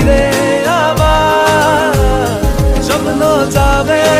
ফিরে আবার স্বপ্ন যাবে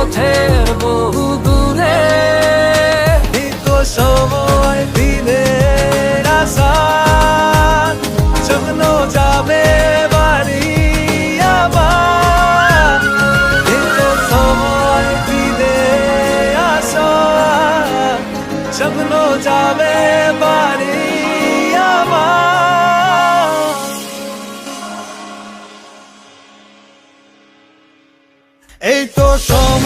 পথের বহু দূরে। সময় দিনে রাসা চুকনো যাবে বাড়ি আবার। সময় দিনে আসা চুকনো যাবে বাড়ি এই তো সব